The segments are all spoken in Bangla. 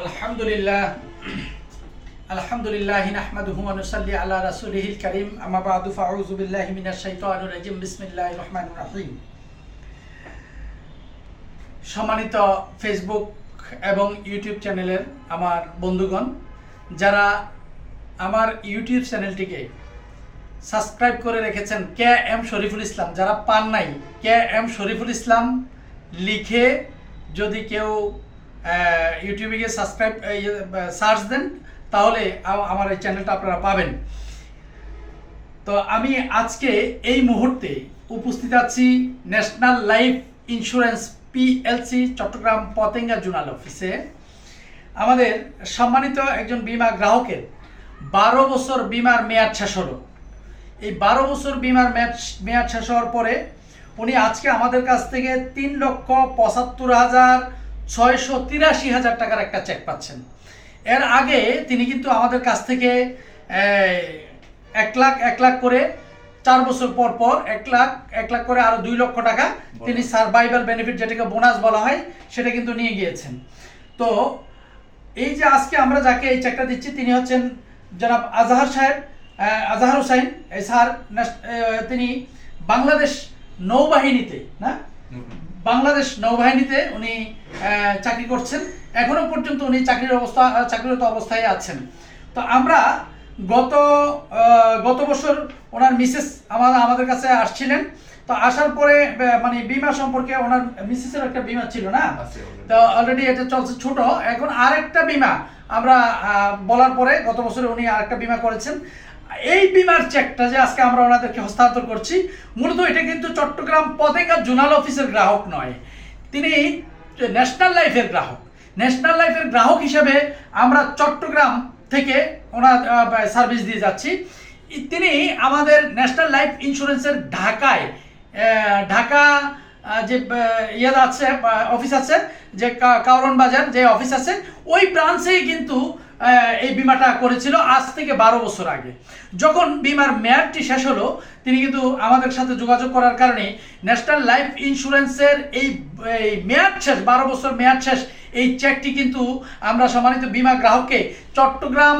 আলহামদুলিল্লাহ। আলহামদুলিল্লাহ নাহমাদুহু ওয়া নুসাল্লি আলা রাসূলিহিল কারীম। আম্মা বা'দু, ফাউযু বিল্লাহি মিনাশ শাইতানির রাজিম। বিসমিল্লাহির রহমানির রহিম। সম্মানিত ফেসবুক এবং ইউটিউব চ্যানেলের আমার বন্ধুগণ, যারা আমার ইউটিউব চ্যানেলটিকে সাবস্ক্রাইব করে রেখেছেন কে এম শরীফুল ইসলাম, যারা পান নাই, কে এম শরীফুল ইসলাম লিখে যদি কেউ ইউটিউবে গিয়ে সাবস্ক্রাইব সার্চ দেন, তাহলে আমার এই চ্যানেলটা আপনারা পাবেন। তো আমি আজকে এই মুহূর্তে উপস্থিত আছি national life insurance PLC Chittagong Patenga zonal অফিসে। আমাদের সম্মানিত একজন বীমা গ্রাহকের বারো বছর বিমার মেয়াদ শেষ হলো। এই বারো বছর বিমার মেয়াদ মেয়াদ শেষ হওয়ার পরে উনি আজকে আমাদের কাছ থেকে তিন লক্ষ পঁচাত্তর হাজার ছয়শো তিরাশি হাজার টাকার একটা চেক পাচ্ছেন। এর আগে তিনি কিন্তু আমাদের কাছ থেকে এক লাখ এক লাখ করে চার বছর পর পর এক লাখ এক লাখ করে আরও দুই লক্ষ টাকা তিনি সার্ভাইভাল বেনিফিট যেটাকে বোনাস বলা হয় সেটা কিন্তু নিয়ে গিয়েছেন। তো এই যে আজকে আমরা যাকে এই চেকটা দিচ্ছি তিনি হচ্ছেন জনাব আজহার সাহেব আজহার হোসাইন। এই স্যার ন্যাশ- তিনি বাংলাদেশ নৌবাহিনীতে না? বাংলাদেশ নৌবাহিনীতে উনি চাকরি করছেন। এখনও পর্যন্ত উনি চাকরির অবস্থা চাকরিরত অবস্থায় আছেন। তো আমরা গত গত বছর ওনার মিসেস আমার আমাদের কাছে আসছিলেন। তো আসার পরে মানে বিমা সম্পর্কে ওনার মিসেসের একটা বিমা ছিল না? তো অলরেডি এটা চলছে ছোট। এখন আরেকটা বিমা আমরা বলার পরে গত বছরে উনি আরেকটা বিমা করেছেন। এই বিমার চেকটা যে আজকে আমরা ওনাদেরকে হস্তান্তর করছি, মূলত এটা কিন্তু চট্টগ্রাম পতেঙ্গা জোনাল অফিসের গ্রাহক নয়, তিনি ন্যাশনাল লাইফের গ্রাহক। ন্যাশনাল লাইফের গ্রাহক হিসেবে আমরা চট্টগ্রাম থেকে ওনার সার্ভিস দিয়ে যাচ্ছি। তিনি আমাদের ন্যাশনাল লাইফ ইন্স্যুরেন্সের ঢাকায় ঢাকা যে ইয়ে আছে অফিস আছে, যে কাউরন বাজার যে অফিস আছে, ওই ব্রাঞ্চেই কিন্তু এই বিমাটা করেছিল আজ থেকে বারো বছর আগে। যখন বিমার মেয়াদটি শেষ হলো, তিনি কিন্তু আমাদের সাথে যোগাযোগ করার কারণে ন্যাশনাল লাইফ ইন্স্যুরেন্সের এই মেয়াদ শেষ, বারো বছর মেয়াদ শেষ, এই চেকটি কিন্তু আমরা সম্মানিত বিমা গ্রাহককে চট্টগ্রাম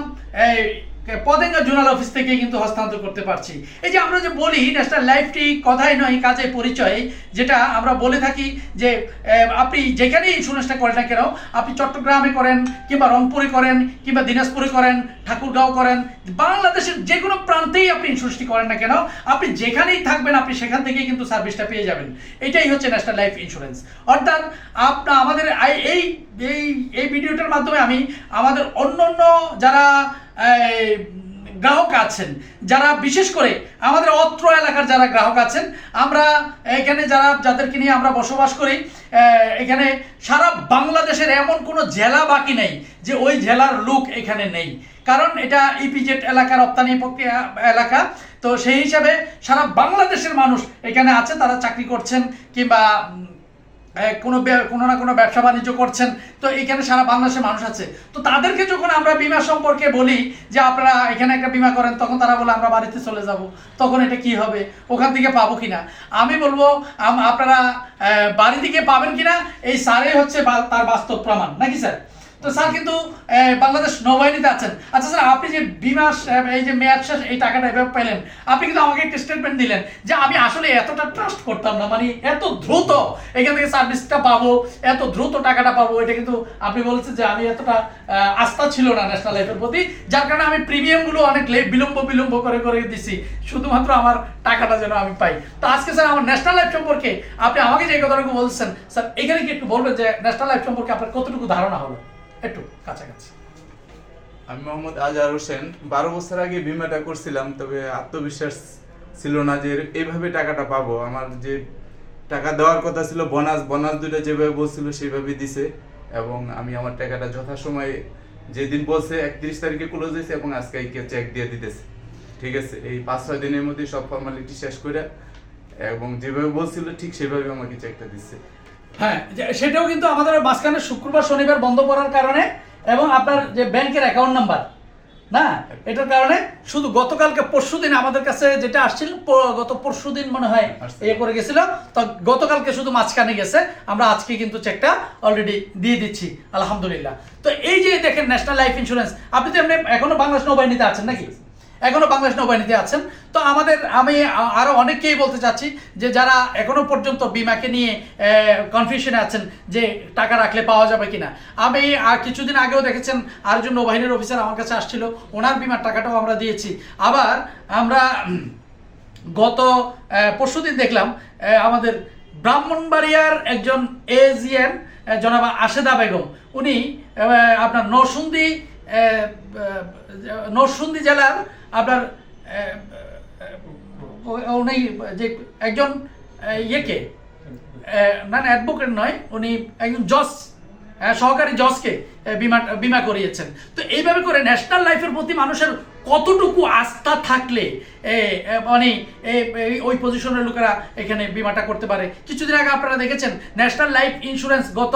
পদেঙ্গা জোনাল অফিস থেকে কিন্তু হস্তান্তর করতে পারছি। এই যে আমরা যে বলি, ন্যাশনাল লাইফটি কথাই নয় কাজে পরিচয়, যেটা আমরা বলে থাকি যে আপনি যেখানেই ইন্স্যুরেন্সটা করেন না কেন, আপনি চট্টগ্রামে করেন কিংবা রংপুরে করেন কিংবা দিনাজপুরে করেন ঠাকুরগাঁও করেন। বাংলাদেশের যে কোনো প্রান্তেই আপনি ইন্স্যুরেন্সটি করেন না কেন, আপনি যেখানেই থাকবেন, আপনি সেখান থেকেই কিন্তু সার্ভিসটা পেয়ে যাবেন। এটাই হচ্ছে ন্যাশনাল লাইফ ইন্স্যুরেন্স অর্থাৎ আপনা আমাদের এই এই এই ভিডিওটার মাধ্যমে আমি আমাদের অন্য অন্য যারা গ্রাহক আছেন। যারা বিশেষ করে আমাদের অত্র এলাকার যারা গ্রাহক আছেন, আমরা এখানে যারা, যাদেরকে নিয়ে আমরা বসবাস করি এখানে সারা বাংলাদেশের এমন কোনো জেলা বাকি নেই যে ওই জেলার লোক এখানে নেই। কারণ এটা ইপিজেড এলাকা, রপ্তানি প্রক্রিয়া এলাকা। তো সেই হিসাবে সারা বাংলাদেশের মানুষ এখানে আছে, তারা চাকরি করছেন কিংবা কোনো কোনো না কোনো ব্যবসা বাণিজ্য করছেন, তো এখানে সারা বাংলাদেশের মানুষ আছে। তো তাদেরকে যখন আমরা বিমা সম্পর্কে বলি, যে আপনারা এখানে একটা বিমা করেন, তখন তারা বলে, আমরা বাড়িতে চলে যাব। তখন এটা কি হবে? ওখান থেকে পাবো কিনা? আমি বলব আপনারা বাড়ি থেকে পাবেন কিনা? এই সারে হচ্ছে তার বাস্তব প্রমাণ। নাকি, স্যার? তো স্যার কিন্তু বাংলাদেশ নৌবাহিনীতে আছেন। আচ্ছা স্যার, আপনি যে বিমা এই যে মেয়াদ শেষ, এই টাকাটা এভাবে পেলেন, আপনি কিন্তু আমাকে একটা স্টেটমেন্ট দিলেন যে আমি আসলে এতটা ট্রাস্ট করতাম না মানে এত দ্রুত এখান থেকে সার্ভিসটা পাবো, এত দ্রুত টাকাটা পাবো, এটা কিন্তু আপনি বলেছেন যে আমি এতটা আস্থা ছিল না ন্যাশনাল লাইফের প্রতি, যার কারণে আমি প্রিমিয়ামগুলো অনেক বিলম্ব বিলম্ব করে করে দিছি, শুধুমাত্র আমার টাকাটা যেন আমি পাই। তো আজকে স্যার আমার ন্যাশনাল লাইফ সম্পর্কে আপনি আমাকে যে কথাটুকু বলছেন, স্যার, এখানে কি একটু বলবেন যে ন্যাশনাল লাইফ সম্পর্কে আপনার কতটুকু ধারণা হলো? একটু কাছাকাছি। আমি মোহাম্মদ আজহার হোসেন। বারো বছর আগে বিমাটা করছিলাম, তবে আত্মবিশ্বাস ছিল না যে এইভাবে টাকাটা পাবো। আমার যে টাকা দেওয়ার কথা ছিল, বোনাস বোনাস দুটো যেভাবে বলছিল সেইভাবে দিছে। এবং আমি আমার টাকাটা যথাসময়ে যেদিন বলছে, একত্রিশ তারিখে ক্লোজ হয়েছে এবং আজকে চেক দিয়ে দিতেছে। ঠিক আছে, এই পাঁচ, ছয় দিনের মধ্যে সব ফর্মালিটি শেষ করে এবং যেভাবে বলছিল ঠিক সেভাবে আমাকে চেকটা দিচ্ছে হ্যাঁ সেটাও কিন্তু আমাদের মাঝখানে শুক্রবার শনিবার বন্ধ করার কারণে এবং আপনার যে ব্যাংকের অ্যাকাউন্ট নাম্বার না? এটার কারণে শুধু গতকালকে পরশু দিন আমাদের কাছে যেটা আসছিল গত পরশু দিন মনে হয় আসছিল। ইয়ে করে গেছিল তো গতকালকে শুধু মাঝখানে গেছে আমরা আজকে কিন্তু চেকটা অলরেডি দিয়ে দিচ্ছি আলহামদুলিল্লাহ। তো এই যে দেখেন ন্যাশনাল লাইফ ইন্স্যুরেন্স আপনি তো এমনি এখনও বাংলাদেশ নৌবাহিনীতে আছেন নাকি? এখনও বাংলাদেশ নৌবাহিনীতে আছেন। তো আমাদের, আমি আরও অনেককেই বলতে চাচ্ছি যে যারা এখনও পর্যন্ত বিমাকে নিয়ে কনফিউশনে আছেন যে টাকা রাখলে পাওয়া যাবে কি না আমি আর কিছুদিন আগেও দেখেছেন আরেকজন নৌবাহিনীর অফিসার আমার কাছে আসছিল, ওনার বিমার টাকাটাও আমরা দিয়েছি। আবার আমরা গত পরশু দিন দেখলাম আমাদের ব্রাহ্মণবাড়িয়ার একজন এজিএন জনাব আশেদা বেগম। উনি আপনার নরসুন্দি নরসুন্দি জেলার আপনার উনি যে একজন ইয়েকে না না অ্যাডভোকেট নয়, উনি একজন জজ সহকারী জজকে বিমা বিমা করিয়েছেন। তো এইভাবে করে ন্যাশনাল লাইফের প্রতি মানুষের কতটুকু আস্থা থাকলে মানে ওই পজিশনের লোকেরা এখানে বিমাটা করতে পারে? কিছুদিন আগে আপনারা দেখেছেন ন্যাশনাল লাইফ ইন্স্যুরেন্স গত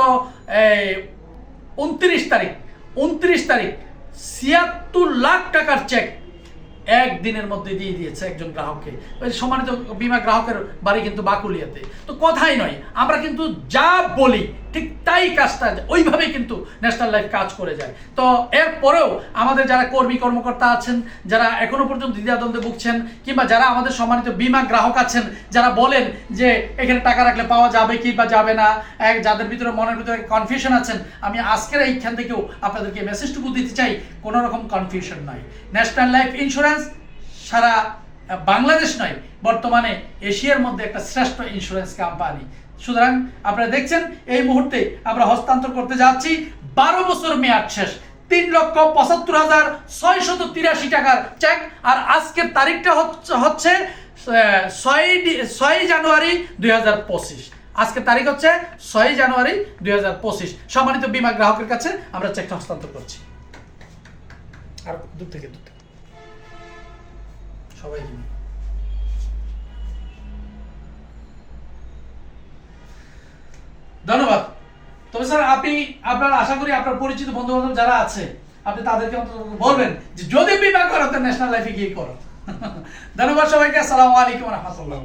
উনত্রিশ তারিখ উনত্রিশ তারিখ, ছিয়াত্তর লাখ টাকার চেক একদিনের মধ্যে দিয়ে দিয়েছে একজন গ্রাহককে। সম্মানিত বিমা গ্রাহকের বাড়ি কিন্তু বাকুলিয়াতে। তো কথাই নয়, আমরা কিন্তু যা বলি ঠিক তাই কাজটা ওইভাবেই কিন্তু ন্যাশনাল লাইফ কাজ করে যায়। তো এরপরেও আমাদের যারা কর্মী কর্মকর্তা আছেন, যারা এখনও পর্যন্ত দ্বিধাদ্বন্দ্বে ভুগছেন, কিংবা যারা আমাদের সম্মানিত বিমা গ্রাহক আছেন, যারা বলেন যে এখানে টাকা রাখলে পাওয়া যাবে কি বা যাবে না, এক যাদের ভিতরে মনের ভিতরে কনফিউশন আছেন, আমি আজকের এইখান থেকেও আপনাদেরকে মেসেজটুকু দিতে চাই, কোনো রকম কনফিউশন নাই। ন্যাশনাল লাইফ ইন্স্যুরেন্স সারা বাংলাদেশ নয়, বর্তমানে এশিয়ার মধ্যে একটা শ্রেষ্ঠ ইন্স্যুরেন্স কোম্পানি সুতরাং আপনারা দেখছেন, এই মুহূর্তে আমরা হস্তান্তর করতে যাচ্ছি। বারো বছর মেয়াদ শেষ, তিন লক্ষ পঁচাত্তর হাজার ছয়শত তিরাশি টাকার চেক আর আজকের তারিখটা হচ্ছে ছয় জানুয়ারি দুই হাজার পঁচিশ। আজকের তারিখ হচ্ছে ছয় জানুয়ারি দুই হাজার পঁচিশ। সম্মানিত বিমা গ্রাহকের কাছে আমরা চেকটা হস্তান্তর করছি। আর দূর থেকে দূর থেকে। সবাই কিনে ধন্যবাদ। তবে স্যার, আপনি, আপনার আশা করি আপনার পরিচিত বন্ধু বান্ধব যারা আছে, আপনি তাদেরকে অন্তত বলবেন যে যদি বিমা করো তো ন্যাশনাল লাইফে গিয়ে করো। ধন্যবাদ সবাইকে। আসসালামু আলাইকুম রহমতুল্লাহ।